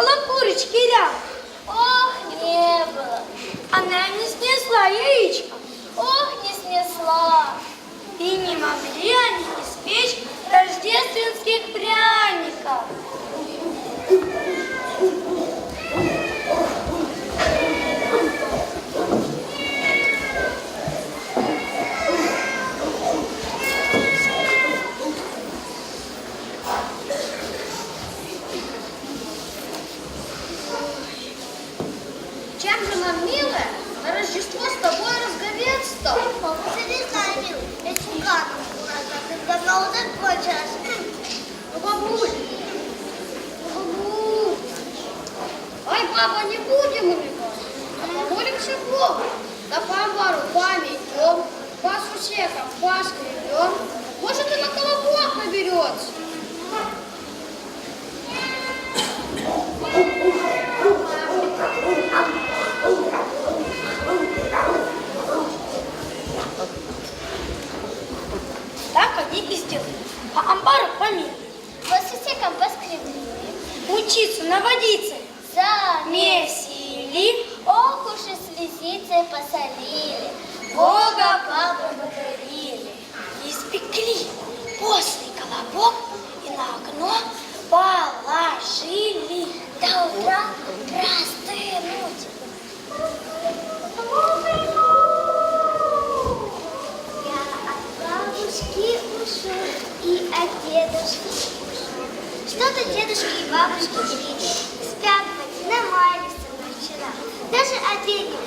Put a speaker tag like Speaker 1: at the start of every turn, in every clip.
Speaker 1: было курочки рядом.
Speaker 2: Ох, не было.
Speaker 1: Она им не снесла яичко.
Speaker 2: Ох, не снесла.
Speaker 1: И не могли они испечь рождественских пряников.
Speaker 2: Чем же нам, милая, на Рождество с тобой разговеться-то? Папа, ты не знаю, милый, я чекан. Ты давно вот так получаешь. Ну, бабуль, бабуль. Ай, папа, не будем убегать, а помолимся Богу. Да по-бару, память, памятем, по сусекам, по скребем. Может, и на колобок наберется.
Speaker 1: водицы. Сами
Speaker 2: сели, ох уж и слезицы посолили, Бога папу поблагодарили.
Speaker 1: Испекли постный колобок и на окно положили
Speaker 2: до утра простынуть. дедушки и бабушки Ильи. Спят, намаялись вчера. Даже одели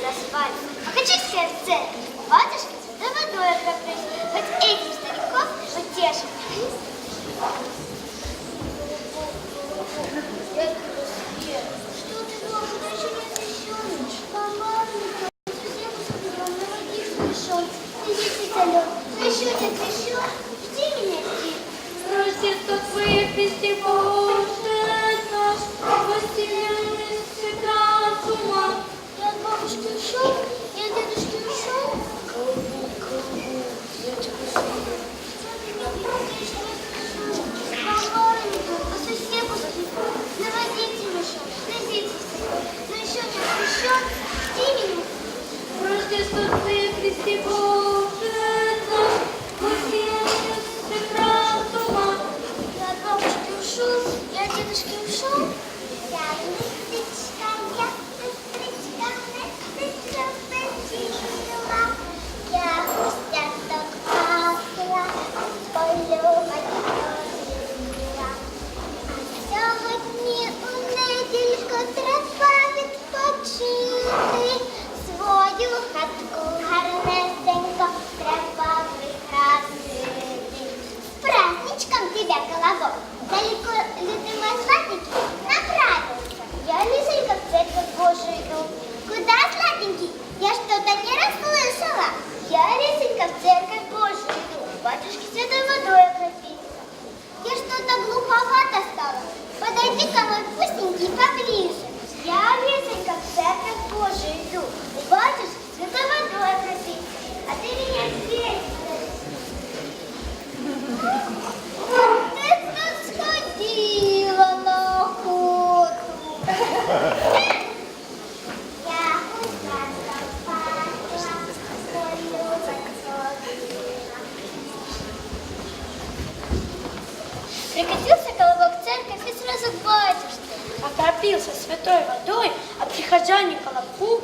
Speaker 2: Прикатился колобок в церковь и сразу батюшки.
Speaker 1: Окропился а святой водой, а прихожане колобку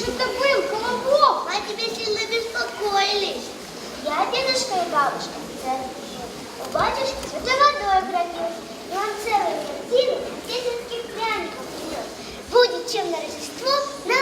Speaker 2: Же ты был, Колобок? Мы тебе сильно беспокоились. Я, дедушка и бабушка, у батюшки святой водой громил, и он целую картину детских пряников принес. Будет чем на Рождество нам